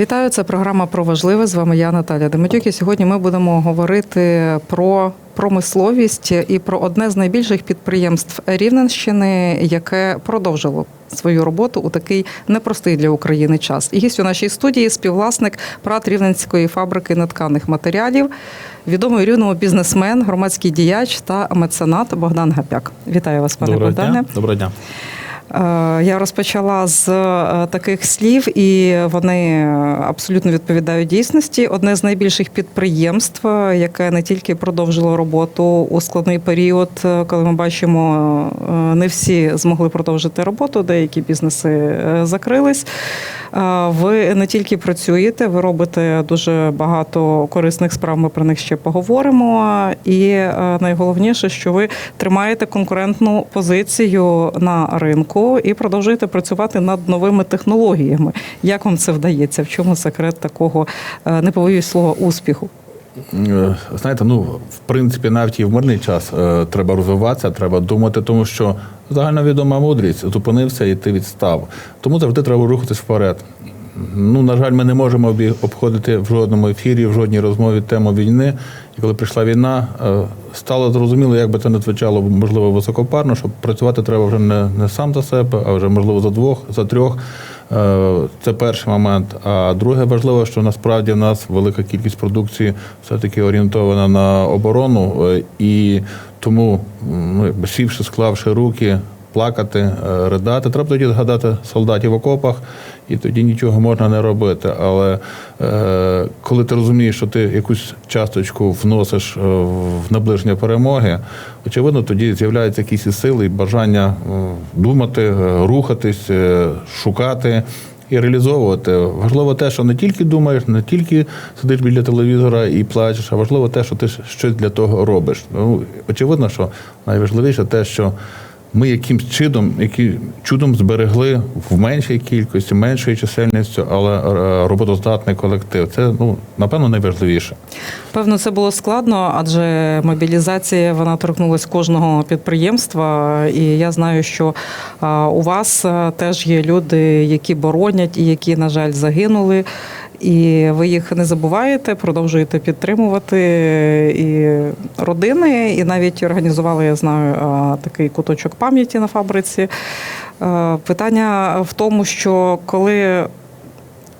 Вітаю, це програма про важливе. З вами я Наталя Демитюк. І сьогодні ми будемо говорити про промисловість і про одне з найбільших підприємств Рівненщини, яке продовжило свою роботу у такий непростий для України час. І гість у нашій студії співвласник ПРАТ Рівненської фабрики нетканих матеріалів, відомий рівному бізнесмен, громадський діяч та меценат Богдан Гапяк. Вітаю вас, пане Доброго Богдане. дня. Доброго дня. Е, Я розпочала з е, таких слів, і вони абсолютно відповідають дійсності. Одне з найбільших підприємств, яке не тільки продовжило роботу у складний період, е, коли ми бачимо, не всі змогли продовжити роботу, деякі бізнеси закрились. Ви не тільки працюєте, ви робите дуже багато корисних справ. Ми про них ще поговоримо. І найголовніше, що ви тримаєте конкурентну позицію на ринку і продовжуєте працювати над новими технологіями. Як вам це вдається? В чому секрет такого е, не побоюсь слова успіху? Е, Знаєте, ну в принципі, навіть і в мирний час е, треба розвиватися, треба думати, тому що загальновідома мудрість зупинився і ти відстав. Тому завжди треба рухатись вперед. Ну, на жаль, ми не можемо обходити в жодному ефірі, в жодній розмові тему війни. І коли прийшла війна, е, стало зрозуміло, як би це не звучало, можливо, високопарно, що працювати треба вже не, не сам за себе, а вже можливо за двох, за трьох. Е, Це перший момент. А друге важливо, що насправді в нас велика кількість продукції все-таки орієнтована на оборону, е, і тому, ну, сівши, склавши руки, плакати, е, ридати, треба тоді згадати солдатів в окопах, і тоді нічого можна не робити. Але е, коли ти розумієш, що ти якусь часточку вносиш е, в наближення перемоги, очевидно, тоді з'являються якісь і сили і бажання думати, рухатись, шукати. І реалізовувати важливо те, що не тільки думаєш, не тільки сидиш біля телевізора і плачеш, а важливо те, що ти щось для того робиш. Ну очевидно, що найважливіше те, що ми якимсь чудом, які чудом зберегли в меншій кількості, меншою чисельністю, але е, роботоздатний колектив. Це ну напевно найважливіше. Певно, це було складно, адже мобілізація вона торкнулася кожного підприємства. І я знаю, що у вас теж є люди, які боронять і які, на жаль, загинули. І ви їх не забуваєте, продовжуєте підтримувати і родини, і навіть організували, я знаю, такий куточок пам'яті на фабриці. Питання в тому, що коли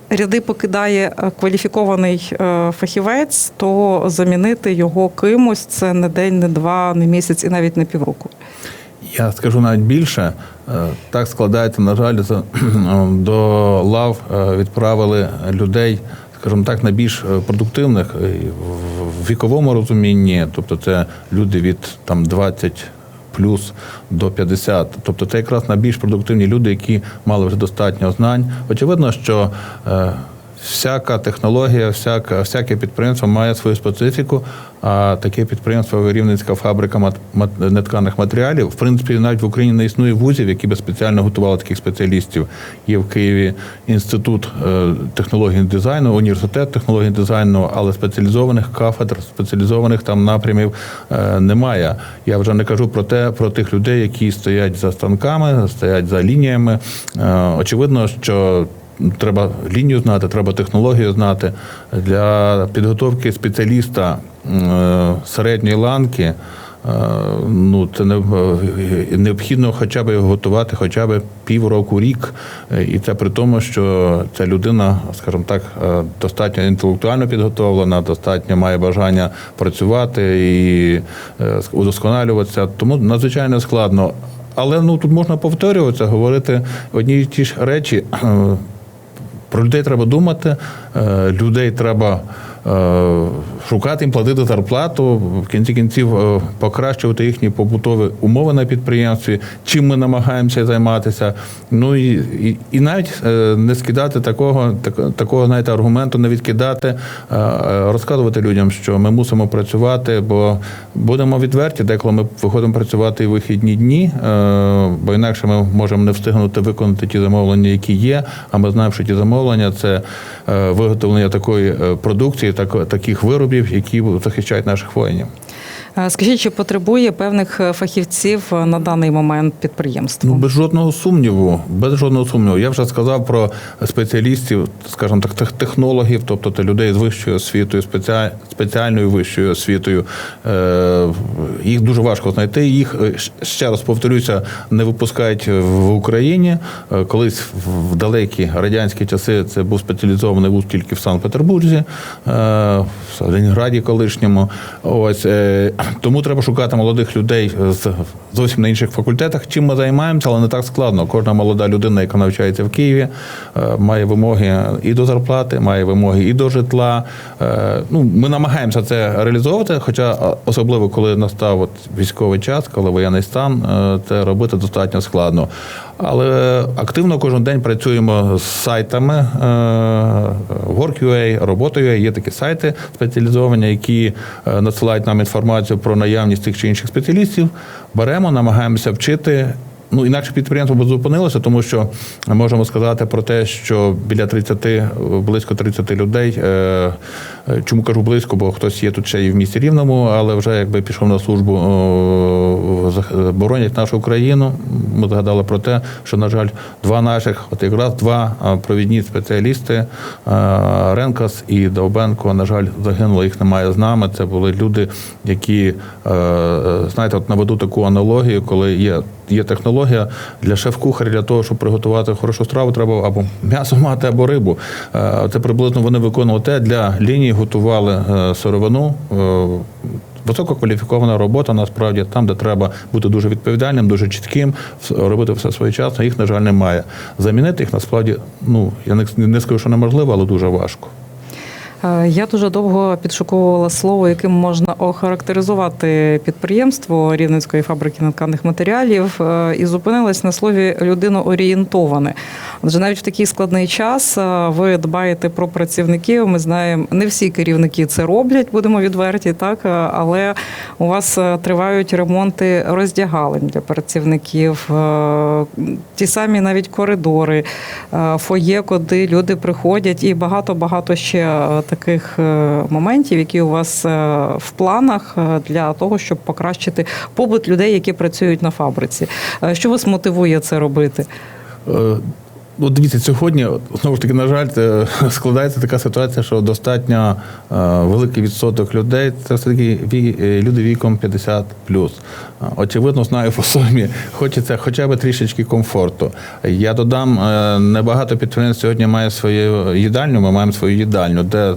ряди покидає кваліфікований фахівець, то замінити його кимось це не день, не два, не місяць і навіть не півроку. Я скажу навіть більше. Е, Так складається, на жаль, до лав е, відправили людей, скажімо так, найбільш е, продуктивних в віковому розумінні, тобто це люди від там 20 плюс до 50. Тобто це якраз найбільш продуктивні люди, які мали вже достатньо знань. Очевидно, що всяка технологія, всяка, всяке підприємство має свою специфіку. А таке підприємство Рівненська фабрика мат- мат- нетканих матеріалів. В принципі, навіть в Україні не існує вузів, які би спеціально готували таких спеціалістів. Є в Києві інститут е, технологій дизайну, університет технологій дизайну, але спеціалізованих кафедр, спеціалізованих там напрямів е, немає. Я вже не кажу про те, про тих людей, які стоять за станками, стоять за лініями. Е, Очевидно, що Треба лінію знати, треба технологію знати для підготовки спеціаліста е, середньої ланки. е, Ну, це е, необхідно хоча б готувати хоча б півроку, рік. І це при тому, що ця людина, скажімо так, достатньо інтелектуально підготовлена, достатньо має бажання працювати і удосконалюватися. Тому надзвичайно складно. Але ну тут можна повторюватися, говорити одні й ті ж речі. Про людей треба думати, е, людей треба шукати їм платити зарплату, в кінці кінців е, покращувати їхні побутові умови на підприємстві, чим ми намагаємося займатися. Ну і, і, і навіть е, не скидати такого, так, такого знаєте, аргументу, не відкидати, е, е, розказувати людям, що ми мусимо працювати, бо будемо відверті, деколи ми виходимо працювати і вихідні дні, е, бо інакше ми можемо не встигнути виконати ті замовлення, які є. А ми знаємо, що ті замовлення це е, виготовлення такої е, продукції, так, таких виробів, які захищають наших воїнів. Е, Скажіть, чи потребує певних е, фахівців е, на даний момент підприємство? Ну, без жодного сумніву, без жодного сумніву. Я вже сказав про спеціалістів, скажімо так, тех- технологів, тобто те людей з вищою освітою, спеціаль- спеціальною вищою освітою. Їх дуже важко знайти. Їх ще раз повторюся, не випускають в Україні. Колись в далекі радянські часи це був спеціалізований вуз тільки в Санкт-Петербурзі, в Ленінграді колишньому. Ось тому треба шукати молодих людей з зовсім на інших факультетах. Чим ми займаємося, але не так складно. Кожна молода людина, яка навчається в Києві, е, має вимоги і до зарплати, має вимоги і до житла. Е, Ну, ми намагаємося це реалізовувати, хоча е, особливо коли настав от військовий час, коли воєнний стан, це робити достатньо складно. Але активно кожен день працюємо з сайтами е, Work.ua, Робота.ua. Є такі сайти спеціалізовані, які е, надсилають нам інформацію про наявність тих чи інших спеціалістів. Беремо, намагаємося вчити. Ну, інакше підприємство б зупинилося, тому що можемо сказати про те, що біля 30, близько 30 людей. е, е, Чому кажу близько, бо хтось є тут ще і в місті Рівному, але вже якби пішов на службу, боронять нашу Україну. Ми згадали про те, що, на жаль, два наших, от якраз два провідні спеціалісти Ренкас і Довбенко, на жаль, загинули. Їх немає з нами. Це були люди, які е, знаєте, от наведу таку аналогію, коли є. Є технологія для шеф-кухаря, для того, щоб приготувати хорошу страву, треба або м'ясо мати, або рибу. Е, Це приблизно вони виконували те. Для лінії готували е, сировину. Е, Висококваліфікована робота насправді там, де треба бути дуже відповідальним, дуже чітким, робити все своєчасно, їх, на жаль, немає. Замінити їх насправді, ну я не, не скажу, що неможливо, але дуже важко. Е, Я дуже довго підшуковувала слово, яким можна охарактеризувати підприємство Рівненської фабрики натканих матеріалів, е, і зупинилась на слові людиноорієнтоване. Адже навіть в такий складний час е, ви дбаєте про працівників. Ми знаємо, не всі керівники це роблять, будемо відверті, так але у вас тривають ремонти роздягалень для працівників, ті самі навіть коридори, фоє, куди люди приходять, і багато багато ще таких е, моментів, які у вас е, в планах е, для того, щоб покращити побут людей, які працюють на фабриці. Що вас мотивує це робити? От дивіться, сьогодні знову ж таки, на жаль, складається така ситуація, що достатньо е, великий відсоток людей це все таки е, люди віком 50 Очевидно, знаю по собі, хочеться хоча б трішечки комфорту. Я додам, е, небагато підприємств сьогодні має свою їдальню. Ми маємо свою їдальню, де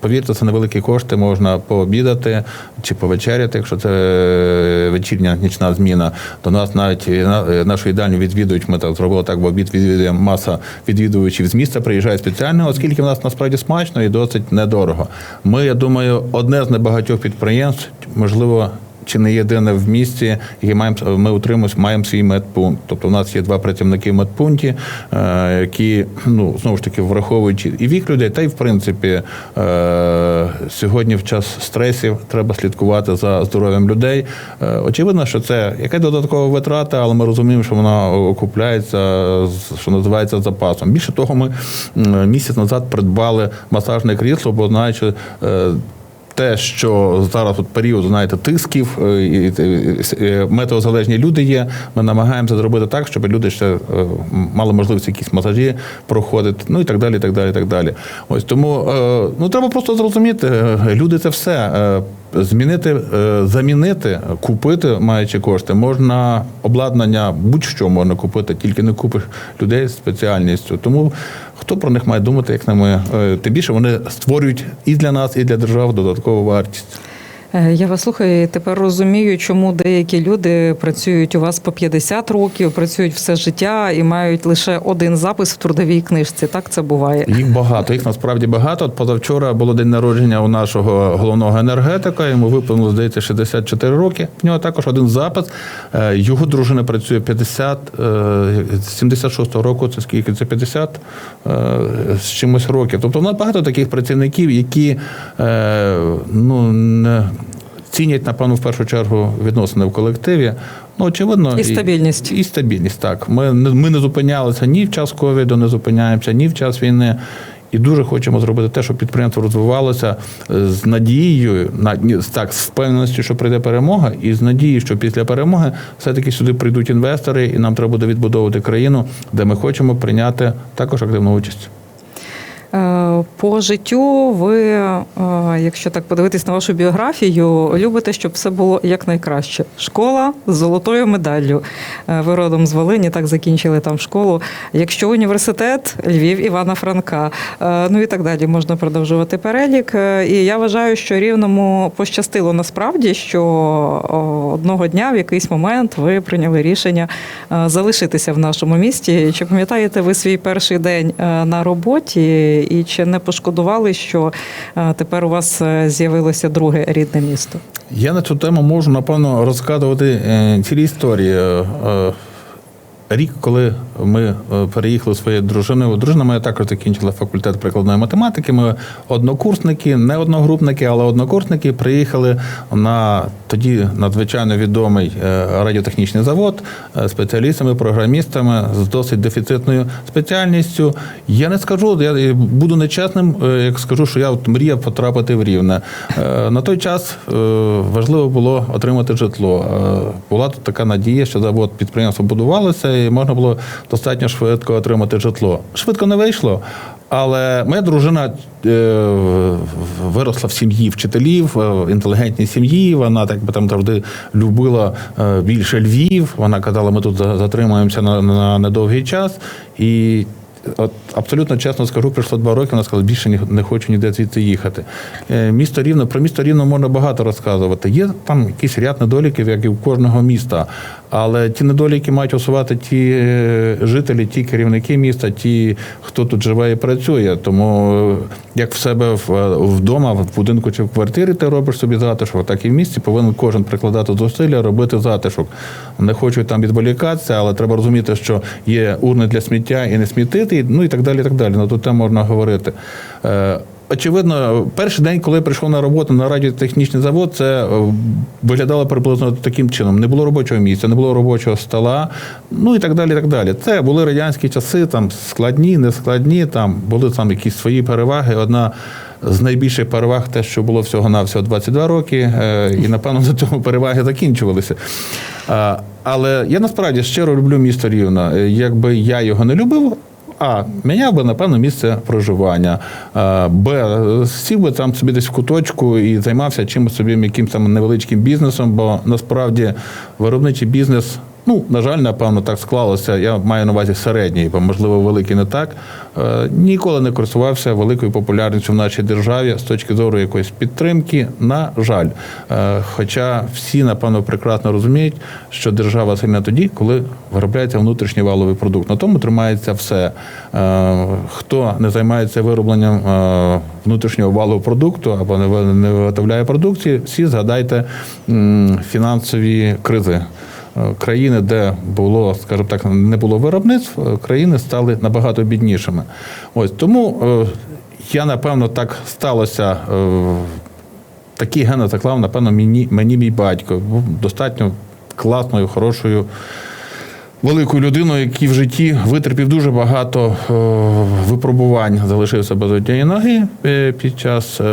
Повірте, це невеликі кошти, можна пообідати чи повечеряти, якщо це е, вечірня нічна зміна. До нас навіть е, е, нашу їдальню відвідують. Ми так зробили так, бо обід відвідує маса відвідувачів з міста, приїжджає спеціально, оскільки в нас насправді смачно і досить недорого. Ми, я думаю, одне з небагатьох підприємств, можливо. Чи не єдине в місті, яке маємо ми утримуємось, маємо свій медпункт. Тобто в нас є два працівники в медпункті, е, які ну знову ж таки враховуючи і вік людей, та й в принципі е, сьогодні в час стресів треба слідкувати за здоров'ям людей. Е, Очевидно, що це яка додаткова витрата, але ми розуміємо, що вона окупляється, що називається запасом. Більше того, ми місяць назад придбали масажне крісло, бо знаючи. Е, те, що зараз тут період, знаєте, тисків, е, і, і, метеозалежні люди є, ми намагаємося зробити так, щоб люди ще е, мали можливість якісь масажі проходити, ну і так далі. і так далі, і так далі. Ось тому е, ну треба просто зрозуміти, е, люди це все. Е, Змінити, е, замінити, купити, маючи кошти, можна обладнання, будь-що можна купити, тільки не купиш людей з спеціальністю. Тому хто про них має думати, як на ми, тим більше вони створюють і для нас, і для держави додаткову вартість. Е, Я вас слухаю і тепер розумію, чому деякі люди працюють у вас по 50 років, працюють все життя і мають лише один запис в трудовій книжці. Так це буває. Їх багато, їх насправді багато. От позавчора було день народження у нашого головного енергетика. Йому виповнилось, здається, 64 роки. В нього також один запис. Е, Його дружина працює 50, е, з 76-го року. Це скільки? Це 50 е, з чимось років. Тобто у нас багато таких працівників, які е, ну не. Цінять, напевно, в першу чергу відносини в колективі. Ну, очевидно, І стабільність. І, стабільність, так. Ми, ми не зупинялися ні в час ковіду, не зупиняємося, ні в час війни. І дуже хочемо зробити те, щоб підприємство розвивалося з надією, на так, з впевненістю, що прийде перемога, і з надією, що після перемоги все-таки сюди прийдуть інвестори, і нам треба буде відбудовувати країну, де ми хочемо прийняти також активну участь. Е, По життю ви, е, якщо так подивитись на вашу біографію, любите, щоб все було якнайкраще. Школа з золотою медаллю. Е, Ви родом з Волині, так закінчили там школу. Якщо університет, Львів Івана Франка. Ну і так далі можна продовжувати перелік. І я вважаю, що рівному пощастило насправді, що одного дня в якийсь момент ви прийняли рішення залишитися в нашому місті. Чи пам'ятаєте ви свій перший день на роботі, і чи не пошкодували, що е, тепер у вас е, з'явилося друге рідне місто? Я на цю тему можу, напевно, розказувати е, цілі історії. Рік, коли ми е, переїхали своєю дружиною, дружина моя також закінчила факультет прикладної математики. Ми однокурсники, не одногрупники, але однокурсники приїхали на тоді надзвичайно відомий е, радіотехнічний завод е, спеціалістами, програмістами з досить дефіцитною спеціальністю. Я не скажу, я буду нечесним, як скажу, що я от мріяв потрапити в рівне. На той час важливо було отримати житло. Була тут така надія, що завод підприємство будувалося, і можна було достатньо швидко отримати житло. Швидко не вийшло. Але моя дружина е, виросла в сім'ї вчителів, е, в інтелігентній сім'ї. Вона так би там завжди любила е, більше Львів. Вона казала, ми тут за- затримуємося на, на недовгий час. І От абсолютно чесно скажу, пройшло два роки, вона сказала, більше не хочу ніде звідси їхати. Е, Місто Рівне, про місто Рівне можна багато розказувати. Є там якийсь ряд недоліків, як і в кожного міста. Але ті недоліки мають усувати ті е, жителі, ті керівники міста, ті, хто тут живе і працює. Тому е, як в себе вдома, в будинку чи в квартирі ти робиш собі затишок, так і в місті повинен кожен прикладати зусилля, робити затишок. Не хочу там відволікатися, але треба розуміти, що є урни для сміття і не смітити, і- ну і так далі. і так далі. На ту тему можна говорити. Е, Очевидно, перший день, коли я прийшов на роботу на радіотехнічний завод, це е, виглядало приблизно таким чином. Не було робочого місця, не було робочого стола, ну і так далі. так далі. Це були радянські часи, там складні, нескладні, там були там якісь свої переваги. Одна з найбільших переваг те, що було всього-навсього 22 роки, е, і напевно на цьому переваги закінчувалися. Але я насправді щиро люблю місто Рівне. Е, Якби я його не любив, а, міняв би, напевно, місце проживання. Б, сів би там собі десь в куточку і займався чимось собі якимось там невеличким бізнесом, бо насправді виробничий бізнес. Ну, на жаль, напевно, так склалося. Я маю на увазі середній, бо можливо великий не так. Е, Ніколи не користувався великою популярністю в нашій державі з точки зору якоїсь підтримки. На жаль, Е, хоча всі напевно прекрасно розуміють, що держава сильна тоді, коли виробляється внутрішній валовий продукт. На тому тримається все. Е, Хто не займається виробленням внутрішнього валового продукту або не не виготовляє продукції, всі згадайте фінансові кризи. Е, Країни, де було, скажімо так, не було виробництв, е, країни стали набагато біднішими. Ось тому е, я напевно так сталося. Такі гени заклав, напевно, мені, мені мій батько. Був достатньо класною, хорошою, великою людиною, який в житті витерпів дуже багато е, випробувань, залишився без однієї ноги під час е,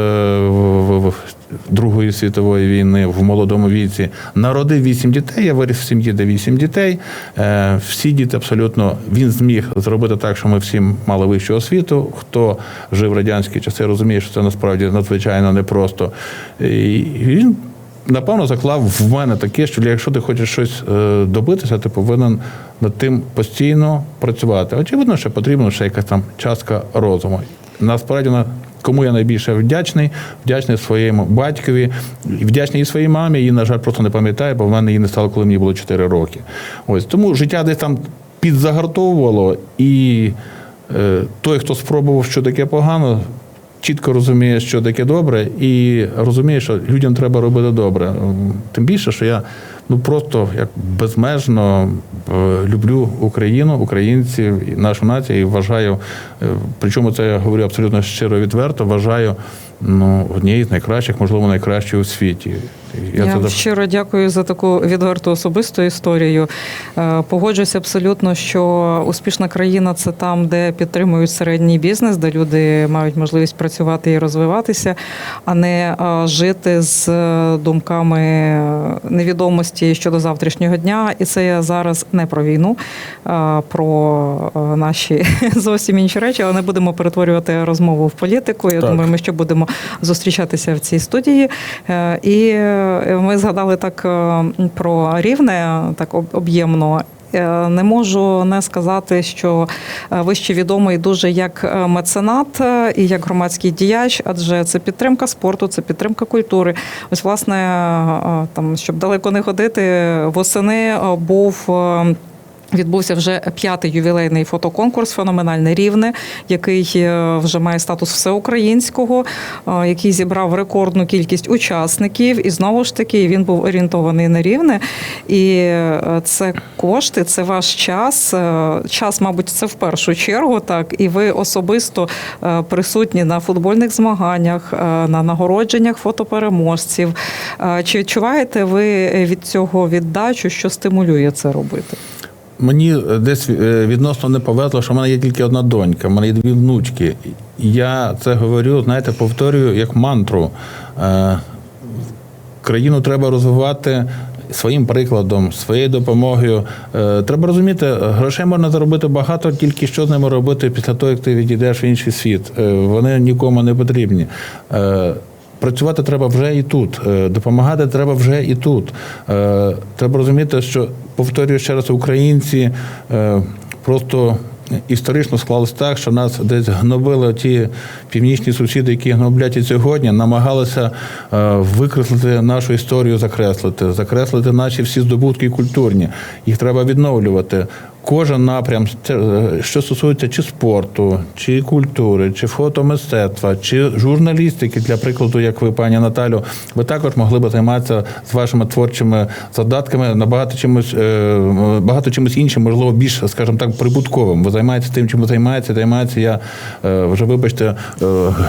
Другої світової війни в молодому віці. Народив вісім дітей. Я виріс в сім'ї, де вісім дітей. Е, Всі діти абсолютно він зміг зробити так, що ми всі мали вищу освіту. Хто жив в радянські часи, розуміє, що це насправді надзвичайно непросто. І він напевно заклав в мене таке, що якщо ти хочеш щось е, добитися, ти повинен над тим постійно працювати. Очевидно, що потрібна ще якась там частка розуму. Насправді, на- кому я найбільше вдячний, вдячний своєму батькові, вдячний і своїй мамі. Її, на жаль, просто не пам'ятаю, бо в мене її не стало, коли мені було 4 роки. Ось тому життя десь там підзагартовувало, і е, той, хто спробував, що таке погано, чітко розуміє, що таке добре, і розуміє, що людям треба робити добре. Тим більше, що я ну просто як безмежно е, люблю Україну, українців і нашу націю, і вважаю, е, причому це я говорю абсолютно щиро відверто, вважаю ну, однією з найкращих, можливо, найкращою у світі. Я, це вам щиро дякую за таку відверту особисту історію. Е, Погоджуюся абсолютно, що успішна країна це там, де підтримують середній бізнес, де люди мають можливість працювати і розвиватися, а не е, жити з е, думками невідомості щодо завтрашнього дня. І це я зараз не про війну, а про наші зовсім інші речі, але не будемо перетворювати розмову в політику. Я Так. думаю, ми ще будемо зустрічатися в цій студії. Е, І е, ми згадали так е, про рівне, так об'ємно. Не можу не сказати, що ви ще відомий дуже як меценат і як громадський діяч, адже це підтримка спорту, це підтримка культури. Ось, власне, там, щоб далеко не ходити, восени був. Відбувся вже п'ятий ювілейний фотоконкурс Феноменальне рівне, який е, вже має статус всеукраїнського, е, який зібрав рекордну кількість учасників. І знову ж таки він був орієнтований на рівне. І е, це кошти, це ваш час. Час, мабуть, це в першу чергу. Так, і ви особисто присутні на футбольних змаганнях, на нагородженнях фотопереможців. Чи відчуваєте ви від цього віддачу, що стимулює це робити? Мені е, десь е, відносно не повезло, що в мене є тільки одна донька, в мене є дві внучки. Я це говорю, знаєте, повторюю як мантру. Е, Країну треба розвивати своїм прикладом, своєю допомогою. Треба розуміти, грошей можна заробити багато, тільки що з ними робити після того, як ти відійдеш в інший світ. Вони нікому не потрібні. Працювати треба вже і тут, допомагати треба вже і тут. Треба розуміти, що повторюю ще раз, українці е, просто історично склалось так, що нас десь гнобили ті північні сусіди, які гноблять і сьогодні, намагалися е, викреслити нашу історію, закреслити, закреслити наші всі здобутки культурні. Їх треба відновлювати. Кожен напрям, е, що стосується чи спорту, чи культури, чи фотомистецтва, чи журналістики, для прикладу, як ви, пані Наталю, ви також могли би займатися з вашими творчими задатками набагато чимось е, багато чимось іншим, можливо, більш, скажімо так, прибутковим. Ви займаєтеся тим, чим ви займаєтеся, займається. Я е, вже вибачте,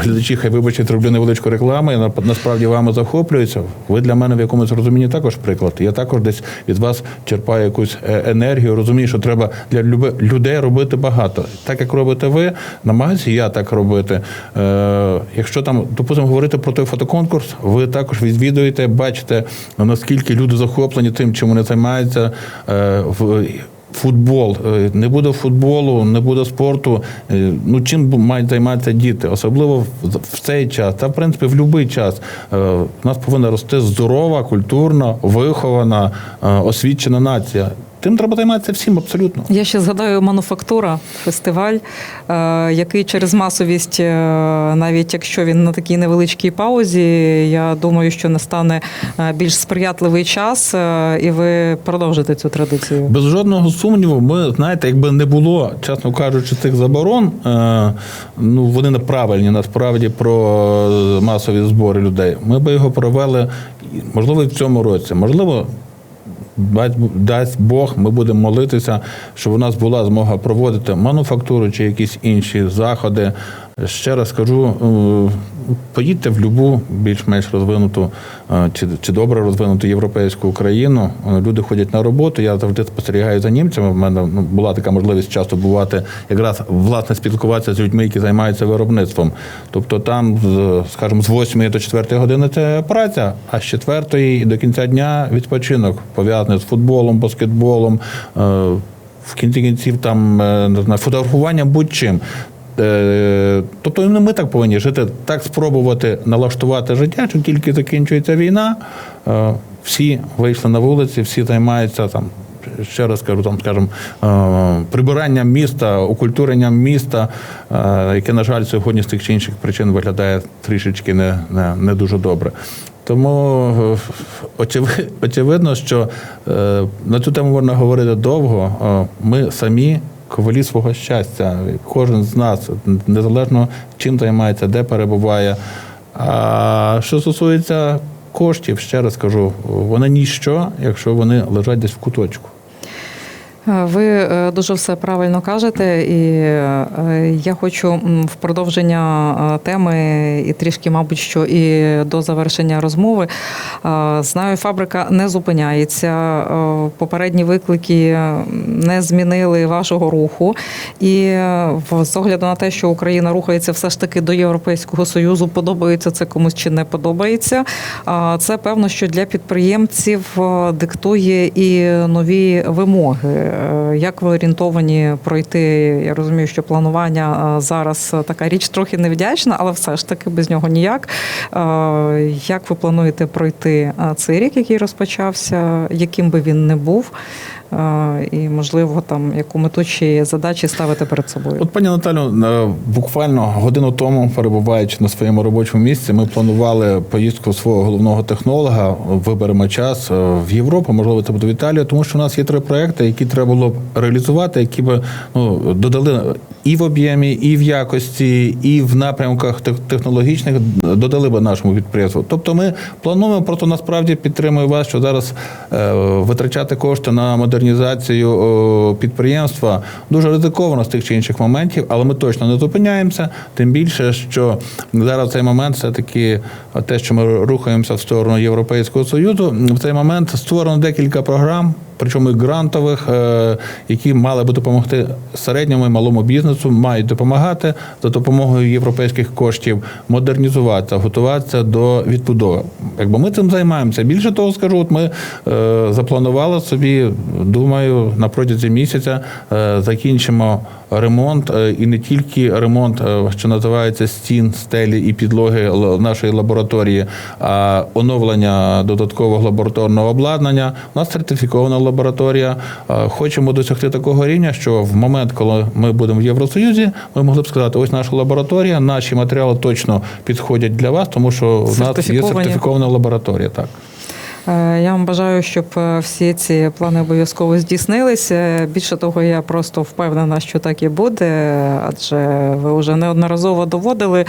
глядачі, хай вибачте, роблю невеличку рекламу. Я насправді вами захоплююся. Ви для мене в якомусь розумінні також приклад. Я також десь від вас черпаю якусь енергію. Розумію, що треба для людей робити багато. Так як робите ви, намагаюся я так робити. Е, якщо там, допустимо, говорити про той фотоконкурс, ви також відвідуєте, бачите, наскільки люди захоплені тим, чим вони займаються. Е, в, Футбол Е, не буде футболу, не буде спорту. Е, Ну чим мають займатися діти, особливо в, цей час, та в принципі в будь-який час. Е, У нас повинна рости здорова, культурна, вихована, е, освічена нація. Тим треба займатися всім абсолютно. Я ще згадаю мануфактура, фестиваль, е, який через масовість, е, навіть якщо він на такій невеличкій паузі, я думаю, що настане е, більш сприятливий час, і ви продовжите цю традицію. Без жодного сумніву, ми знаєте, якби не було, чесно кажучи, цих заборон, ну вони неправильні насправді про масові збори людей. Ми би його провели, можливо, і в цьому році, можливо. Дасть- Бог, ми будемо молитися, щоб у нас була змога проводити мануфактуру чи якісь інші заходи. Ще раз кажу, е, поїдьте в любу більш-менш розвинуту е, чи, чи добре розвинуту європейську країну. Е, Люди ходять на роботу. Я завжди спостерігаю за німцями. У мене ну, була така можливість часто бувати, якраз власне спілкуватися з людьми, які займаються виробництвом. Тобто там, скажімо, з 8 до 4 години це праця, а з 4 до кінця дня відпочинок пов'язаний з футболом, баскетболом. В кінці кінців там не знаю, фотографуванням будь-чим. Е, Тобто і ми так повинні жити, так спробувати налаштувати життя, що тільки закінчується війна, е, всі вийшли на вулиці, всі займаються там ще раз кажу, там, скажімо, е, прибиранням міста, окультуренням міста, яке, на жаль, сьогодні з тих чи інших причин виглядає трішечки не, не, не дуже добре. Тому очевидно, що на цю тему можна говорити довго. Ми самі ковалі свого щастя. Кожен з нас, незалежно чим займається, де перебуває. А що стосується коштів, ще раз кажу, вони ніщо, якщо вони лежать десь в куточку. Е, Ви е, дуже все правильно кажете, і е, я хочу в продовження теми і трішки, мабуть, що і до завершення розмови. Знаю, фабрика не зупиняється. Попередні виклики не змінили вашого руху. І з огляду на те, що Україна рухається все ж таки до Європейського Союзу, подобається це комусь чи не подобається. Це певно, що для підприємців диктує і нові вимоги. Е, Як ви орієнтовані пройти? Я розумію, що планування е, зараз така річ трохи невдячна, але все ж таки без нього ніяк. Е, Як ви плануєте пройти е, цей рік, який розпочався, яким би він не був? І можливо, там яку мету чи задачі ставити перед собою? От пані Наталю, е, буквально годину тому, перебуваючи на своєму робочому місці, ми планували поїздку свого головного технолога. Виберемо час е, в Європу, можливо, це буде в Італію, тому що у нас є три проекти, які треба було б реалізувати, які би ну додали і в об'ємі, і в якості, і в напрямках технологічних додали би нашому підприємству. Тобто, ми плануємо, просто насправді підтримую вас, що зараз е, витрачати кошти на модернізацію підприємства дуже ризиковано з тих чи інших моментів, але ми точно не зупиняємося. Тим більше, що зараз в цей момент все таки те, що ми рухаємося в сторону Європейського союзу, в цей момент створено декілька програм. Причому і грантових, е, які мали би допомогти середньому і малому бізнесу, мають допомагати за допомогою європейських коштів модернізуватися, готуватися до відбудови. Якби ми цим займаємося. Більше того, скажу, от ми е, запланували собі, думаю, на протязі місяця е, закінчимо ремонт е, і не тільки ремонт, е, що називається стін, стелі і підлоги нашої лабораторії, а оновлення додаткового лабораторного обладнання. У нас сертифікована лабораторія. Е, Хочемо досягти такого рівня, що в момент, коли ми будемо в Євросоюзі, ми могли б сказати, ось наша лабораторія, наші матеріали точно підходять для вас, тому що у нас є сертифікована лабораторія. Так. Е, Я вам бажаю, щоб е, всі ці плани обов'язково здійснилися. Більше того, я просто впевнена, що так і буде, адже ви вже неодноразово доводили,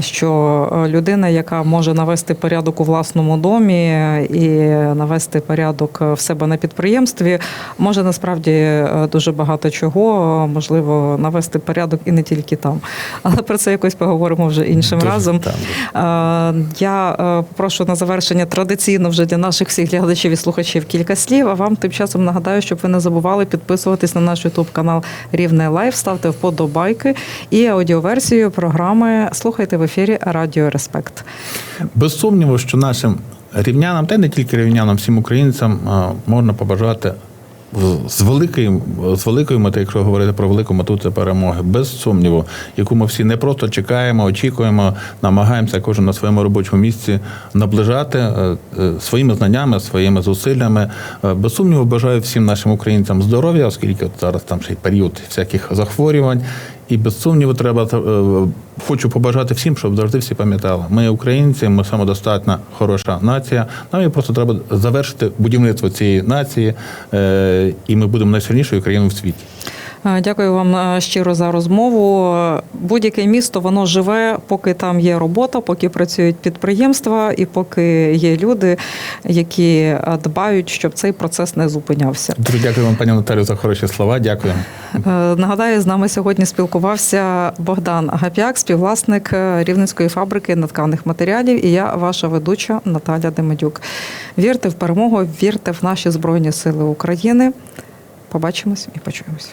що е, людина, яка може навести порядок у власному домі і навести порядок е, в себе на підприємстві, може насправді е, дуже багато чого, можливо, навести порядок і не тільки там. Але про це якось поговоримо вже іншим Дуже, разом. так, Е, Я е, попрошу на завершення традиційно вже для наших всіх глядачів і слухачів кілька слів. А вам тим часом нагадаю, щоб ви не забували підписуватись на наш Ютуб канал Рівне Лайф, ставте вподобайки і аудіоверсію програми слухайте в ефірі Радіо Респект. Без сумніву, що нашим рівнянам, та й не тільки рівнянам, всім українцям можна побажати з- великим з великої мети, якщо говорити про велику мету, це перемоги, без сумніву, яку ми всі не просто чекаємо, очікуємо, намагаємося кожен на своєму робочому місці наближати е, е, своїми знаннями, своїми зусиллями. Е, Без сумніву, бажаю всім нашим українцям здоров'я, оскільки зараз там ще й період всяких захворювань. І без сумніву, треба е, хочу побажати всім, щоб завжди всі пам'ятали. Ми українці, ми самодостатня хороша нація. Нам і просто треба завершити будівництво цієї нації, е, і ми будемо найсильнішою країною в світі. Е, Дякую вам е, щиро за розмову. Е, Будь-яке місто воно живе, поки там є робота, поки працюють підприємства, і поки є люди, які дбають, щоб цей процес не зупинявся. Дуже дякую вам, пані Наталю, за хороші слова. Дякую. Нагадаю, з нами сьогодні спілкувався Богдан Гап'як, співвласник рівненської фабрики натканих матеріалів, і я, ваша ведуча Наталя Демедюк. Вірте в перемогу, вірте в наші збройні сили України. Побачимось і почуємось.